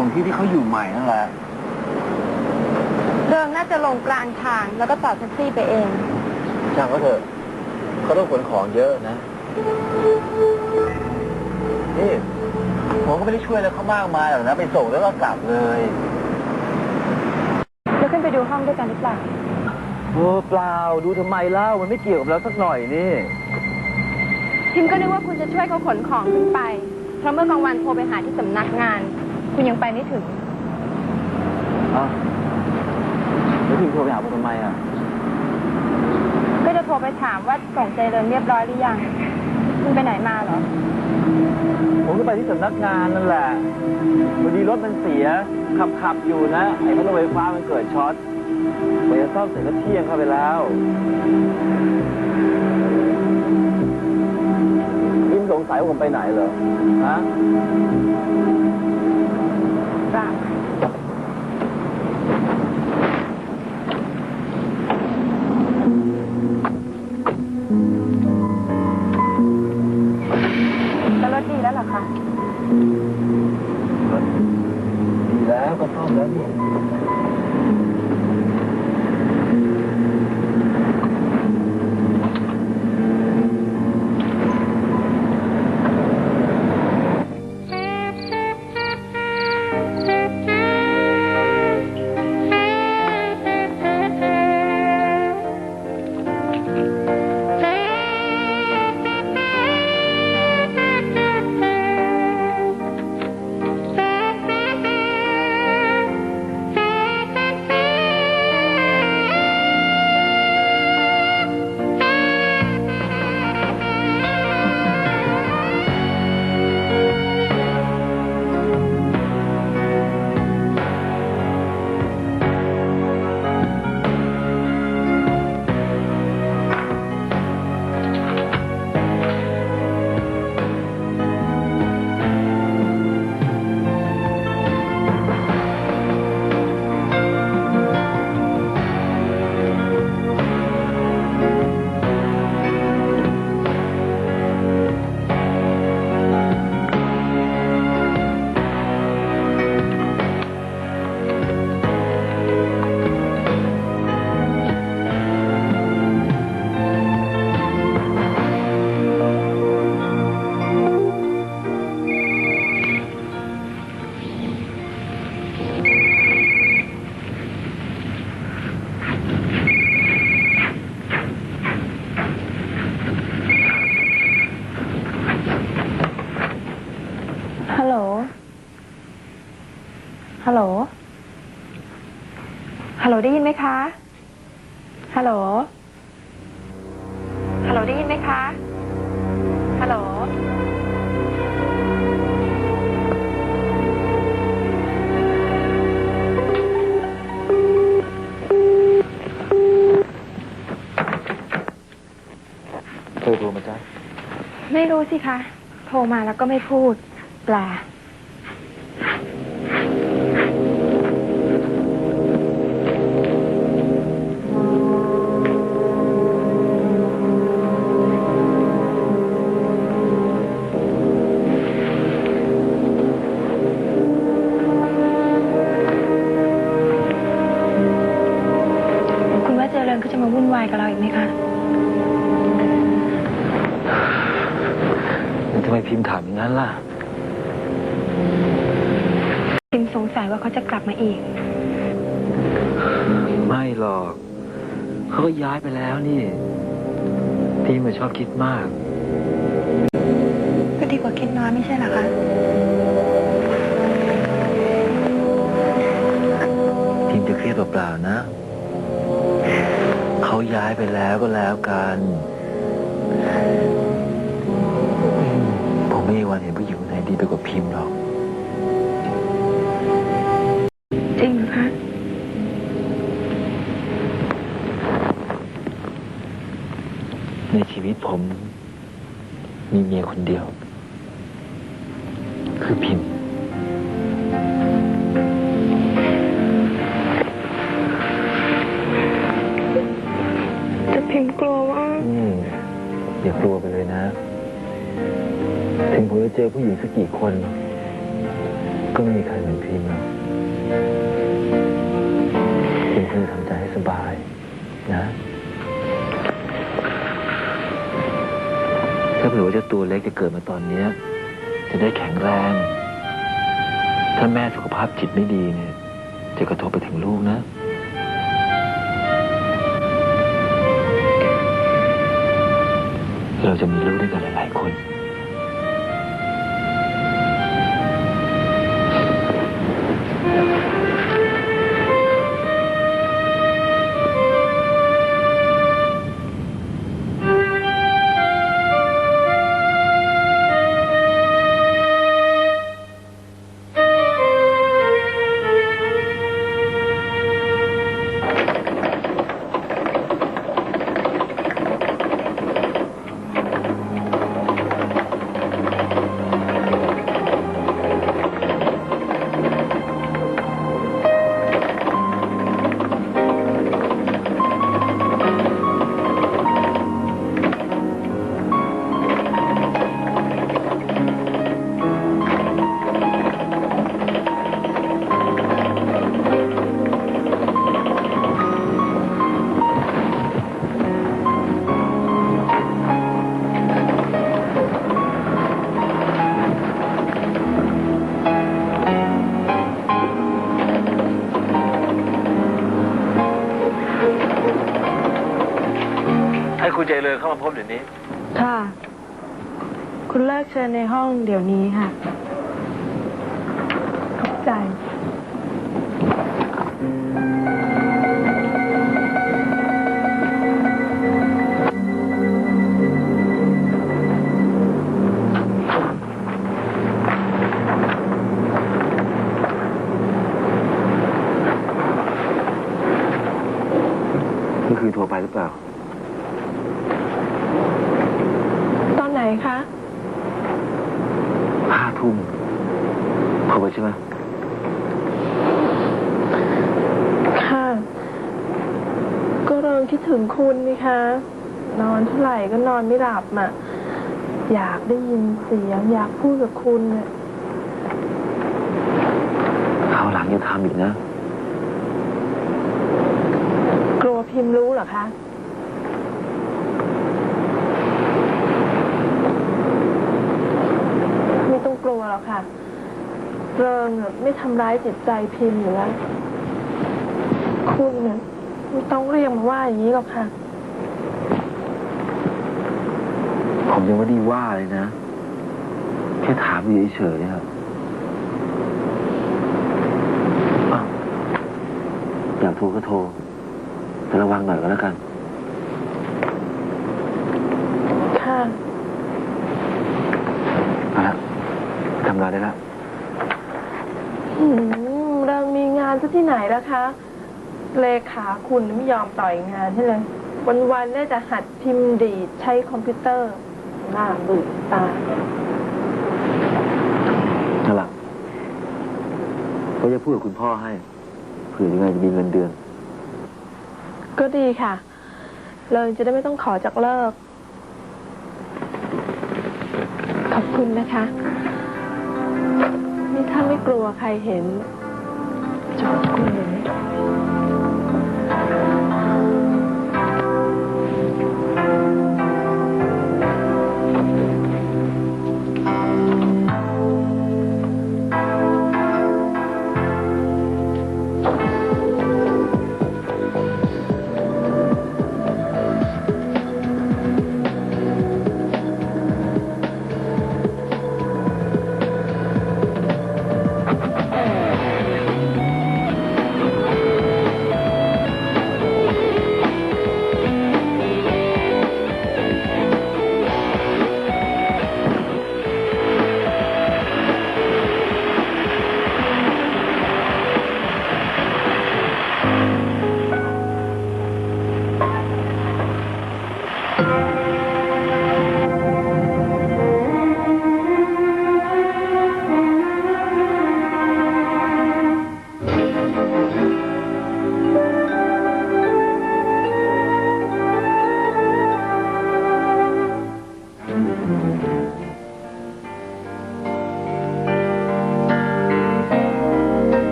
ส่งที่ที่เขาอยู่ใหม่นั่นแหละ เดิมน่าจะลงกลางทางแล้วก็ต่อแท็กซี่ไปเอง ช่างเขาเถอะเขาต้องขนของเยอะนะ นี่ผมก็ไม่ได้ช่วยอะไรเขามากมายหรอกนะ ไปส่งแล้วก็กลับเลยจะขึ้นไปดูห้องด้วยกันหรือเปล่าโอ้เปล่าดูทำไมเล่ามันไม่เกี่ยวกับเราสักหน่อยนี่พิมก็นึกว่าคุณจะช่วยเขาขนของขึ้นไป เพราะเมื่อกลางวันโทรไปหาที่สำนักงาน คุณยังไปไม่ถึง อ้าวแล้วพิมโทรไปหาผมทำไมอะ ก็จะโทรไปถามว่าส่งเจริญเรียบร้อยหรือยัง คุณไปไหนมาเหรอ ผมก็ไปที่สำนักงานนั่นแหละพอดีรถมันเสีย ขับขับอยู่นะ ไอ้พัดลมไฟฟ้ามันเกิดช็อตไปจะซ่อมเสร็จก็เที่ยงเข้าไปแล้วพิมสงสัยว่าผมไปไหนเหรอ ฮะาแล้วรถดีแล้วเหรอคะดีแล้วก็ต้องแล้วนี่ ฮัลโหล ฮัลโหลได้ยินไหมคะ ฮัลโหล ฮัลโหลได้ยินไหมคะ ฮัลโหล เคยโทรมาจ้ะไม่รู้สิคะ โทรมาแล้วก็ไม่พูด แปล วุ่นวายกับเราอีกไหมคะทำไมพิมพ์ถามอย่างนั้นล่ะ พิมสงสัยว่าเขาจะกลับมาอีก ไม่หรอก เขาก็ย้ายไปแล้วนี่พิมพ์มันชอบคิดมาก ก็ดีกว่าคิดน้อยไม่ใช่เหรอคะพิมพ์จะเครียดเปล่าๆนะ เขาย้ายไปแล้วก็แล้วกันอืมผมไม่มีวันเห็นผู้หญิงคนไหนดีไปกว่าพิมพ์หรอก จริงเหรอคะในชีวิตผม มีเมียคนเดียว คือพิมพ์ อย่ากลัวไปเลยนะ ถึงผมจะเจอผู้หญิงสักกี่คน ก็ไม่มีใครเหมือนพิมพ์หรอกพิมพ์ควรทำใจให้สบาย นะถ้าเผื่อว่าเจ้าตัวเล็กจะเกิดมาตอนเนี้ย จะได้แข็งแรง ถ้าแม่สุขภาพจิตไม่ดีเนี่ย จะกระทบไปถึงลูกนะ เราจะมีลูกด้วยกันหลายๆคน เลยเข้ามาพบเดี๋ยวนี้ ค่ะ คุณเลิกเชิญในห้องเดี๋ยวนี้ค่ะขอบใจเมื่อคืนโทรไปหรือเปล่า ตอนไหนคะ ห้า ทุ่มโทรไปใช่ไหมค่ะ ก็เริงคิดถึงคุณนี่คะ นอนเท่าไหร่ก็นอนไม่หลับอะ อยากได้ยินเสียงอยากพูดกับคุณน่ะคราวหลังอย่าทำอีกนะ กลัวพิมพ์รู้เหรอคะ ไม่ต้อง กลัวหรอกเริงน่ะไม่ทำร้ายจิตใจพิมพ์อยู่แล้วคุณน่ะไม่ต้องเรียกมาว่าอย่างนี้หรอกค่ะ ผมยังไม่ได้ว่าเลยนะ แค่ถามอยู่เฉยๆครับอยากโทรก็โทร แต่ระวังหน่อยก็แล้วกัน ค่ะ เอาละทำงานได้แล้ว อืมเรามีงานซะที่ไห นแล้วคะ เลขาคุณไม่ยอมปล่อยงานให้เลย วันๆได้แต่หัดพิมพ์ดีดใช้คอมพิวเตอร์น่าเบื่อตายนั่นแหละก็จะพูดกับคุณพ่อให้เผื่อยังไงจะมีเงินเดือน ก็ดีค่ะ เลยจะได้ไม่ต้องขอจากเลิก ขอบคุณนะคะ นี่ถ้าไม่กลัวใครเห็น จบคุณเ